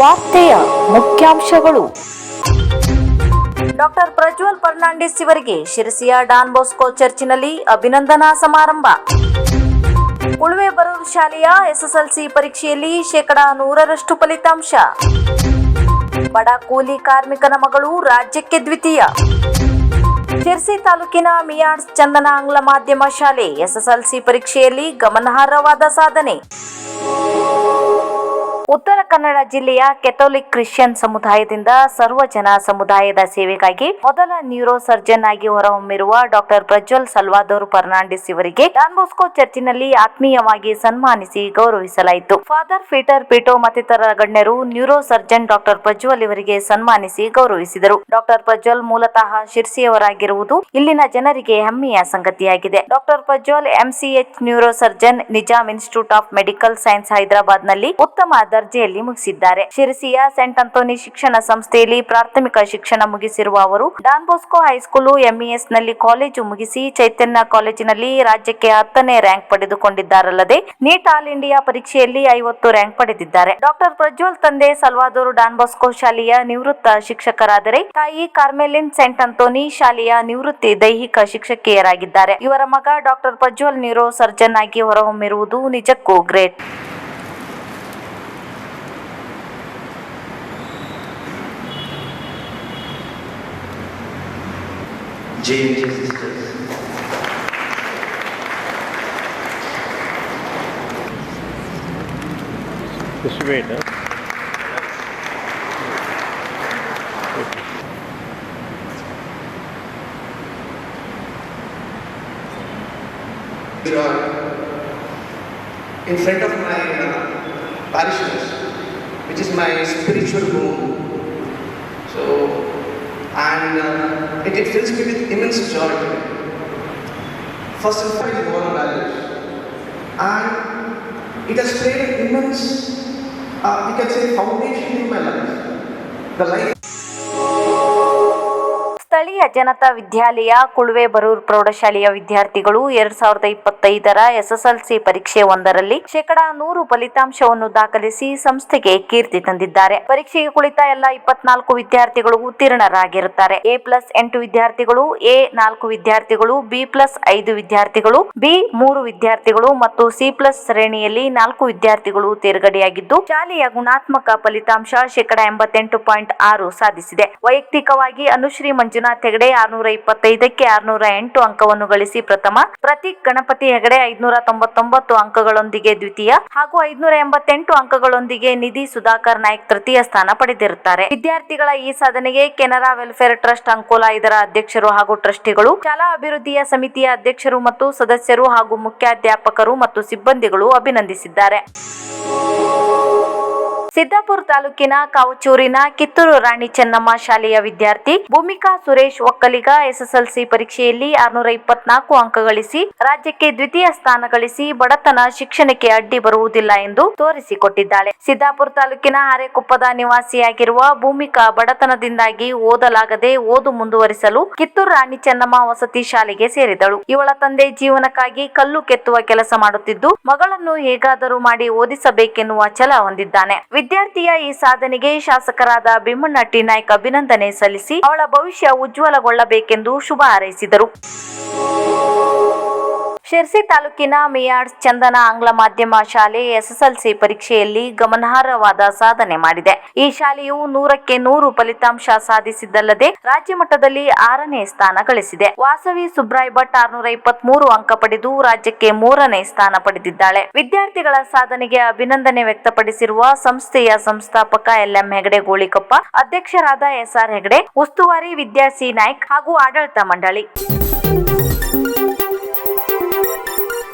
ವಾರ್ತೆಯ ಮುಖ್ಯಾಂಶಗಳು. ಡಾಕ್ಟರ್ ಪ್ರಜ್ವಲ್ ಫರ್ನಾಂಡಿಸ್ ಇವರಿಗೆ ಶಿರಸಿಯ ಡಾನ್ ಬೊಸ್ಕೋ ಚರ್ಚಿನಲ್ಲಿ ಅಭಿನಂದನಾ ಸಮಾರಂಭ. ಉಳುವೆ ಬರೂರು ಶಾಲೆಯ ಎಸ್ಎಸ್ಎಲ್ಸಿ ಪರೀಕ್ಷೆಯಲ್ಲಿ ಶೇಕಡಾ ನೂರರಷ್ಟು ಫಲಿತಾಂಶ. ಬಡ ಕೂಲಿ ಕಾರ್ಮಿಕನ ಮಗಳು ರಾಜ್ಯಕ್ಕೆ ದ್ವಿತೀಯ. ಶಿರ್ಸಿ ತಾಲೂಕಿನ ಮಿಯಾಡ್ಸ್ ಚಂದನ ಆಂಗ್ಲ ಮಾಧ್ಯಮ ಶಾಲೆ ಎಸ್ಎಸ್ಎಲ್ಸಿ ಪರೀಕ್ಷೆಯಲ್ಲಿ ಗಮನಾರ್ಹವಾದ ಸಾಧನೆ. ಉತ್ತರ ಕನ್ನಡ ಜಿಲ್ಲೆಯ ಕೆಥೋಲಿಕ್ ಕ್ರಿಶ್ಚಿಯನ್ ಸಮುದಾಯದಿಂದ ಸರ್ವ ಜನ ಸಮುದಾಯದ ಸೇವೆಗಾಗಿ ಮೊದಲ ನ್ಯೂರೋ ಸರ್ಜನ್ ಆಗಿ ಹೊರಹೊಮ್ಮಿರುವ ಡಾಕ್ಟರ್ ಪ್ರಜ್ವಲ್ ಸಲ್ವಾದೋರ್ ಫರ್ನಾಂಡಿಸ್ ಇವರಿಗೆ ಡಾನ್ ಬೊಸ್ಕೋ ಚರ್ಚಿನಲ್ಲಿ ಆತ್ಮೀಯವಾಗಿ ಸನ್ಮಾನಿಸಿ ಗೌರವಿಸಲಾಯಿತು. ಫಾದರ್ ಪೀಟರ್ ಪೀಟೋ ಮತ್ತಿತರ ಗಣ್ಯರು ನ್ಯೂರೋ ಸರ್ಜನ್ ಡಾಕ್ಟರ್ ಪ್ರಜ್ವಲ್ ಇವರಿಗೆ ಸನ್ಮಾನಿಸಿ ಗೌರವಿಸಿದರು. ಡಾಕ್ಟರ್ ಪ್ರಜ್ವಲ್ ಮೂಲತಃ ಶಿರ್ಸಿಯವರಾಗಿರುವುದು ಇಲ್ಲಿನ ಜನರಿಗೆ ಹೆಮ್ಮೆಯ ಸಂಗತಿಯಾಗಿದೆ. Doctor Prajwal MCH neuro surgeon Nizam institute of medical science ಹೈದರಾಬಾದ್ನಲ್ಲಿ ಉತ್ತಮ ದರ್ಜೆಯಲ್ಲಿ ಮುಗಿಸಿದ್ದಾರೆ. ಶಿರಸಿಯ ಸೆಂಟ್ ಅಂತೋನಿ ಶಿಕ್ಷಣ ಸಂಸ್ಥೆಯಲ್ಲಿ ಪ್ರಾಥಮಿಕ ಶಿಕ್ಷಣ ಮುಗಿಸಿರುವ ಅವರು, ಡಾನ್ ಬೊಸ್ಕೋ ಹೈಸ್ಕೂಲು ಎಂಇಎಸ್ನಲ್ಲಿ ಕಾಲೇಜು ಮುಗಿಸಿ ಚೈತನ್ಯ ಕಾಲೇಜಿನಲ್ಲಿ ರಾಜ್ಯಕ್ಕೆ ಹತ್ತನೇ ರ್ಯಾಂಕ್ ಪಡೆದುಕೊಂಡಿದ್ದಾರಲ್ಲದೆ, ನೀಟ್ ಆಲ್ ಇಂಡಿಯಾ ಪರೀಕ್ಷೆಯಲ್ಲಿ ಐವತ್ತು ರ್ಯಾಂಕ್ ಪಡೆದಿದ್ದಾರೆ. ಡಾಕ್ಟರ್ ಪ್ರಜ್ವಲ್ ತಂದೆ ಸಲ್ವಾದೋರ್ ಡಾನ್ ಬೊಸ್ಕೋ ಶಾಲೆಯ ನಿವೃತ್ತ ಶಿಕ್ಷಕರಾದರೆ, ತಾಯಿ ಕಾರ್ಮೆಲಿನ್ ಸೆಂಟ್ ಅಂತೋನಿ ಶಾಲೆಯ ನಿವೃತ್ತಿ ದೈಹಿಕ ಶಿಕ್ಷಕಿಯರಾಗಿದ್ದಾರೆ. ಇವರ ಮಗ ಡಾಕ್ಟರ್ ಪ್ರಜ್ವಲ್ ನ್ಯೂರೋ ಸರ್ಜನ್ ಆಗಿ ಹೊರಹೊಮ್ಮಿರುವುದು ನಿಜಕ್ಕೂ great. J&J Sisters. Just wait. Huh? Are in front of my uh, parishioners, which is my spiritual home. And uh, it, it fills me with immense joy. First and foremost, is moral values, and it has played an immense, uh, we can say, foundation in my life. The life. ಸ್ಥಳೀಯ ಜನತಾ ವಿದ್ಯಾಲಯ, ಕುಳುವೆ ಬರೂರ್ ಪ್ರೌಢಶಾಲೆಯ ವಿದ್ಯಾರ್ಥಿಗಳು ಎರಡ್ ಸಾವಿರದ ಇಪ್ಪತ್ತೈದರ SSLC ಪರೀಕ್ಷೆ ಒಂದರಲ್ಲಿ ಶೇಕಡಾ ನೂರು ಫಲಿತಾಂಶವನ್ನು ದಾಖಲಿಸಿ ಸಂಸ್ಥೆಗೆ ಕೀರ್ತಿ ತಂದಿದ್ದಾರೆ. ಪರೀಕ್ಷೆಗೆ ಕುಳಿತ ಎಲ್ಲ ಇಪ್ಪತ್ನಾಲ್ಕು ವಿದ್ಯಾರ್ಥಿಗಳು ಉತ್ತೀರ್ಣರಾಗಿರುತ್ತಾರೆ. ಎ ಪ್ಲಸ್ ಎಂಟು ವಿದ್ಯಾರ್ಥಿಗಳು, ಎ ನಾಲ್ಕು ವಿದ್ಯಾರ್ಥಿಗಳು, ಬಿ ಪ್ಲಸ್ ಐದು ವಿದ್ಯಾರ್ಥಿಗಳು, ಬಿ ಮೂರು ವಿದ್ಯಾರ್ಥಿಗಳು ಮತ್ತು ಸಿ ಪ್ಲಸ್ ಶ್ರೇಣಿಯಲ್ಲಿ ನಾಲ್ಕು ವಿದ್ಯಾರ್ಥಿಗಳು ತೇರ್ಗಡೆಯಾಗಿದ್ದು, ಶಾಲೆಯ ಗುಣಾತ್ಮಕ ಫಲಿತಾಂಶ ಶೇಕಡಾ ಎಂಬತ್ತೆಂಟು ಪಾಯಿಂಟ್ ಆರು ಸಾಧಿಸಿದೆ. ವೈಯಕ್ತಿಕವಾಗಿ ಅನುಶ್ರೀ ಮಂಜುನಾಥ್ ಹೆಗಡೆ ಆರ್ನೂರ ಇಪ್ಪತ್ತೈದಕ್ಕೆ ಆರ್ನೂರ ಎಂಟು ಅಂಕವನ್ನು ಗಳಿಸಿ ಪ್ರಥಮ. ಪ್ರತೀಕ್ ಗಣಪತಿ ಹೆಗಡೆ ಐದ್ನೂರ ತೊಂಬತ್ತೊಂಬತ್ತು ಅಂಕಗಳೊಂದಿಗೆ ದ್ವಿತೀಯ ಹಾಗೂ ಐದ್ನೂರ ಎಂಬತ್ತೆಂಟು ಅಂಕಗಳೊಂದಿಗೆ ನಿಧಿ ಸುಧಾಕರ್ ನಾಯ್ಕ್ ತೃತೀಯ ಸ್ಥಾನ ಪಡೆದಿರುತ್ತಾರೆ. ವಿದ್ಯಾರ್ಥಿಗಳ ಈ ಸಾಧನೆಗೆ ಕೆನರಾ ವೆಲ್ಫೇರ್ ಟ್ರಸ್ಟ್ ಅಂಕೋಲಾ ಇದರ ಅಧ್ಯಕ್ಷರು ಹಾಗೂ ಟ್ರಸ್ಟಿಗಳು, ಶಾಲಾ ಅಭಿವೃದ್ಧಿಯ ಸಮಿತಿಯ ಅಧ್ಯಕ್ಷರು ಮತ್ತು ಸದಸ್ಯರು ಹಾಗೂ ಮುಖ್ಯಾಧ್ಯಾಪಕರು ಮತ್ತು ಸಿಬ್ಬಂದಿಗಳು ಅಭಿನಂದಿಸಿದ್ದಾರೆ. ಸಿದ್ದಾಪುರ ತಾಲೂಕಿನ ಕಾವಚೂರಿನ ಕಿತ್ತೂರು ರಾಣಿ ಚೆನ್ನಮ್ಮ ಶಾಲೆಯ ವಿದ್ಯಾರ್ಥಿ ಭೂಮಿಕಾ ಸುರೇಶ್ ಒಕ್ಕಲಿಗ ಎಸ್ಎಸ್ಎಲ್ಸಿ ಪರೀಕ್ಷೆಯಲ್ಲಿ ಆರ್ನೂರ ಇಪ್ಪತ್ನಾಲ್ಕು ಅಂಕ ಗಳಿಸಿ ರಾಜ್ಯಕ್ಕೆ ದ್ವಿತೀಯ ಸ್ಥಾನ ಗಳಿಸಿ ಬಡತನ ಶಿಕ್ಷಣಕ್ಕೆ ಅಡ್ಡಿ ಬರುವುದಿಲ್ಲ ಎಂದು ತೋರಿಸಿಕೊಟ್ಟಿದ್ದಾಳೆ. ಸಿದ್ದಾಪುರ ತಾಲೂಕಿನ ಹರೇಕೊಪ್ಪದ ನಿವಾಸಿಯಾಗಿರುವ ಭೂಮಿಕಾ ಬಡತನದಿಂದಾಗಿ ಓದಲಾಗದೆ ಓದು ಮುಂದುವರಿಸಲು ಕಿತ್ತೂರು ರಾಣಿ ಚೆನ್ನಮ್ಮ ವಸತಿ ಶಾಲೆಗೆ ಸೇರಿದಳು. ಇವಳ ತಂದೆ ಜೀವನಕ್ಕಾಗಿ ಕಲ್ಲು ಕೆತ್ತುವ ಕೆಲಸ ಮಾಡುತ್ತಿದ್ದು, ಮಗಳನ್ನು ಹೇಗಾದರೂ ಮಾಡಿ ಓದಿಸಬೇಕೆನ್ನುವ ಛಲ ಹೊಂದಿದ್ದಾನೆ. ವಿದ್ಯಾರ್ಥಿಯ ಈ ಸಾಧನೆಗೆ ಶಾಸಕರಾದ ಭೀಮಣ್ಣ ಟಿ ನಾಯ್ಕ್ ಅಭಿನಂದನೆ ಸಲ್ಲಿಸಿ ಅವಳ ಭವಿಷ್ಯ ಉಜ್ವಲಗೊಳ್ಳಬೇಕೆಂದು ಶುಭ ಹಾರೈಸಿದರು. ಶಿರ್ಸಿ ತಾಲೂಕಿನ ಮಿಯಾಡ್ಸ್ ಚಂದನ ಆಂಗ್ಲ ಮಾಧ್ಯಮ ಶಾಲೆ ಎಸ್ಎಸ್ಎಲ್ಸಿ ಪರೀಕ್ಷೆಯಲ್ಲಿ ಗಮನಾರ್ಹವಾದ ಸಾಧನೆ ಮಾಡಿದೆ. ಈ ಶಾಲೆಯು ನೂರಕ್ಕೆ ನೂರು ಫಲಿತಾಂಶ ಸಾಧಿಸಿದ್ದಲ್ಲದೆ ರಾಜ್ಯ ಮಟ್ಟದಲ್ಲಿ ಆರನೇ ಸ್ಥಾನ ಗಳಿಸಿದೆ. ವಾಸವಿ ಸುಬ್ರಾಯ್ ಭಟ್ ಆರ್ನೂರ ಇಪ್ಪತ್ಮೂರು ಅಂಕ ಪಡೆದು ರಾಜ್ಯಕ್ಕೆ ಮೂರನೇ ಸ್ಥಾನ ಪಡೆದಿದ್ದಾಳೆ. ವಿದ್ಯಾರ್ಥಿಗಳ ಸಾಧನೆಗೆ ಅಭಿನಂದನೆ ವ್ಯಕ್ತಪಡಿಸಿರುವ ಸಂಸ್ಥೆಯ ಸಂಸ್ಥಾಪಕ ಎಲ್ಎಂ ಹೆಗಡೆ ಗೋಳಿಕೊಪ್ಪ, ಅಧ್ಯಕ್ಷರಾದ ಎಸ್ಆರ್ ಹೆಗಡೆ, ಉಸ್ತುವಾರಿ ವಿದ್ಯಾ ಸಿ ನಾಯ್ಕ್ ಹಾಗೂ ಆಡಳಿತ ಮಂಡಳಿ.